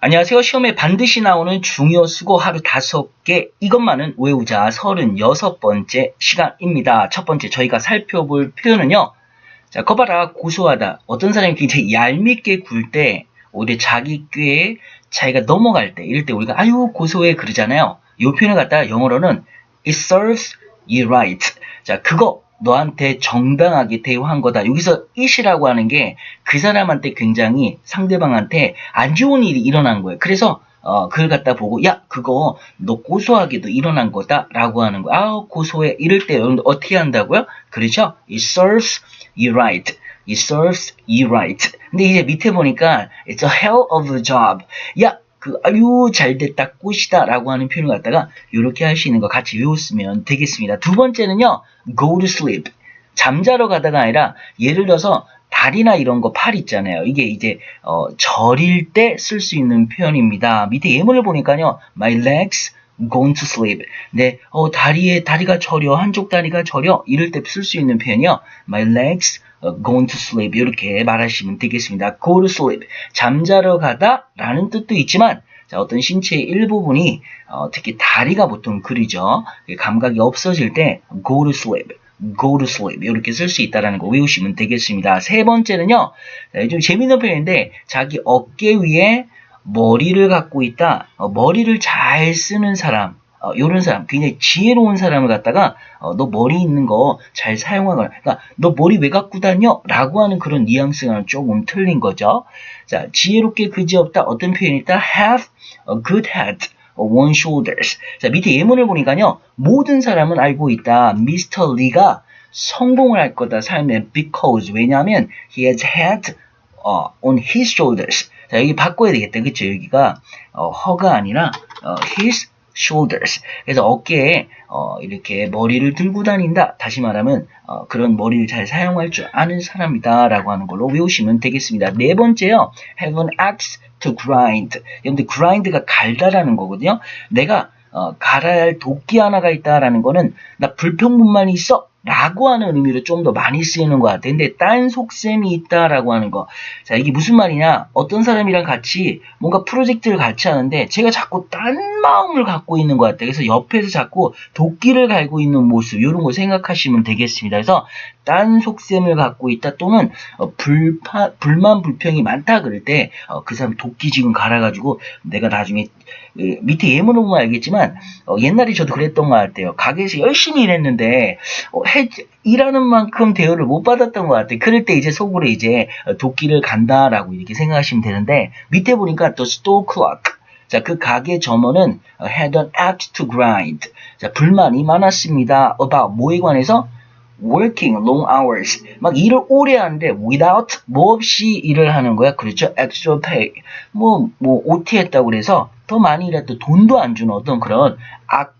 안녕하세요. 시험에 반드시 나오는 중요 수고 하루 다섯 개 이것만은 외우자 36번째 시간입니다. 첫 번째 저희가 살펴볼 표현은요. 자, 거봐라 고소하다. 어떤 사람이 굉장히 얄밉게 굴 때 오히려 자기 꾀에 자기가 넘어갈 때 이럴 때 우리가 아유 고소해 그러잖아요. 이 표현을 갖다가 영어로는 it serves you right. 자, 그거 너한테 정당하게 대우한 거다. 여기서 it이라고 하는 게 그 사람한테 굉장히 상대방한테 안 좋은 일이 일어난 거예요. 그래서 어, 그걸 갖다 보고 야 그거 너 고소하게도 일어난 거다라고 하는 거야. 아 고소해 이럴 때 여러분들 어떻게 한다고요? 그렇죠? It serves you right. It serves you right. 근데 이제 밑에 보니까 it's a hell of a job. 야 그 아유 잘됐다 꽃이다 라고 하는 표현을 갖다가 이렇게 할 수 있는 거 같이 외웠으면 되겠습니다. 두 번째는요. go to sleep. 잠자러 가다가 아니라 예를 들어서 다리나 이런 거 팔 있잖아요. 이게 이제 어, 저릴 때쓸 수 있는 표현입니다. 밑에 예문을 보니까요. My legs going to sleep. 네, 어, 다리에 다리가 저려 한쪽 다리가 저려 이럴 때 쓸 수 있는 표현이요. My legs going to sleep 이렇게 말하시면 되겠습니다. go to sleep 잠자러 가다 라는 뜻도 있지만 자, 어떤 신체의 일부분이 어, 특히 다리가 보통 그리죠. 감각이 없어질 때 go to sleep go to sleep 이렇게 쓸 수 있다라는 거 외우시면 되겠습니다. 세 번째는요. 좀 재밌는 표현인데 자기 어깨 위에 머리를 갖고 있다. 어, 머리를 잘 쓰는 사람 어, 이런 사람, 굉장히 지혜로운 사람을 갖다가 어, 너 머리 있는 거 잘 사용하거나, 그러니까 너 머리 왜 갖고 다녀? 라고 하는 그런 뉘앙스가 조금 틀린 거죠. 자, 지혜롭게 그지없다. 어떤 표현이 있다? have a good head. one shoulders. 자, 밑에 예문을 보니까요. 모든 사람은 알고 있다. 미스터 리가 성공을 할 거다. 삶에 because 왜냐하면 he has had uh, on his shoulders. 자, 여기 바꿔야 되겠다. 그쵸? 여기가 어, 허가 아니라 어, his shoulders. 그래서 어깨에 어, 이렇게 머리를 들고 다닌다. 다시 말하면 어, 그런 머리를 잘 사용할 줄 아는 사람이다. 라고 하는 걸로 외우시면 되겠습니다. 네 번째요. have an axe to grind. 여러분들 grind가 갈다라는 거거든요. 내가 어, 갈아야 할 도끼 하나가 있다라는 거는 나 불평분만이 있어. 라고 하는 의미로 좀 더 많이 쓰이는 것 같아요. 근데 딴 속셈이 있다라고 하는 거. 자, 이게 무슨 말이냐? 어떤 사람이랑 같이 뭔가 프로젝트를 같이 하는데 제가 자꾸 딴 마음을 갖고 있는 것 같아요. 그래서 옆에서 자꾸 도끼를 갈고 있는 모습, 이런 거 생각하시면 되겠습니다. 그래서 딴 속셈을 갖고 있다 또는 어, 불파, 불만, 불평이 많다 그럴 때그 어, 사람 도끼 지금 갈아가지고 내가 나중에 그 밑에 보면 알겠지만 어, 옛날에 저도 그랬던 것 같아요. 가게에서 열심히 일했는데 어, 해, 일하는 만큼 대우를 못 받았던 것 같아요. 그럴 때 이제 속으로 이제 도끼를 간다라고 이렇게 생각하시면 되는데 밑에 보니까 또 clock 자, 그 가게 점원은 had an axe to grind. 자, 불만이 많았습니다. about 뭐에 관해서 working long hours. 막 일을 오래 하는데 without 뭐 없이 일을 하는 거야. 그렇죠? extra pay. 뭐, 뭐, OT 했다고 그래서 더 많이 일했도 돈도 안 주는 어떤 그런 악덕,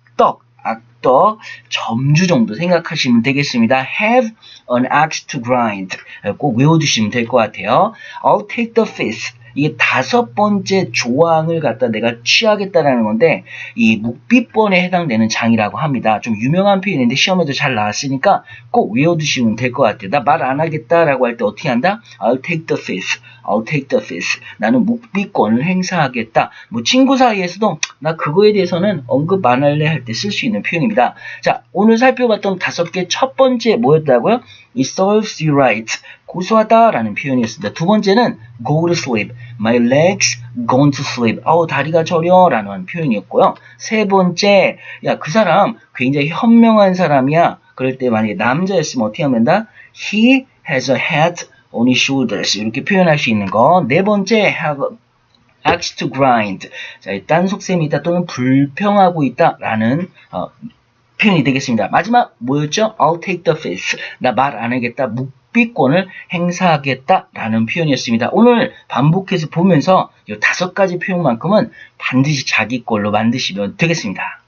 악덕 점주 정도 생각하시면 되겠습니다. have an axe to grind. 꼭 외워두시면 될 것 같아요. I'll take the fifth. 이게 다섯 번째 조항을 갖다 내가 취하겠다라는 건데 이 묵비권에 해당되는 장이라고 합니다. 좀 유명한 표현인데 시험에도 잘 나왔으니까 꼭 외워두시면 될 것 같아요. 나 말 안 하겠다라고 할 때 어떻게 한다? I'll take the fifth. I'll take the fifth. 나는 묵비권을 행사하겠다. 뭐 친구 사이에서도 나 그거에 대해서는 언급 안 할래 할 때 쓸 수 있는 표현입니다. 자, 오늘 살펴봤던 다섯 개 첫 번째 뭐였다고요? It serves you right. 고소하다라는 표현이었습니다. 두 번째는 go to sleep. My legs gone to sleep. 아우 다리가 저려라는 표현이었고요. 세 번째, 야 그 사람 굉장히 현명한 사람이야. 그럴 때 만약에 남자였으면 어떻게 하면 된다? He has a head on his shoulders. 이렇게 표현할 수 있는 거. 네 번째, have axe to grind. 자, 딴 속셈이 있다 또는 불평하고 있다라는 어, 표현이 되겠습니다. 마지막 뭐였죠? I'll take the fifth. 나 말 안 하겠다. 묵 비권을 행사하겠다라는 표현이었습니다. 오늘 반복해서 보면서 이 다섯 가지 표현만큼은 반드시 자기 걸로 만드시면 되겠습니다.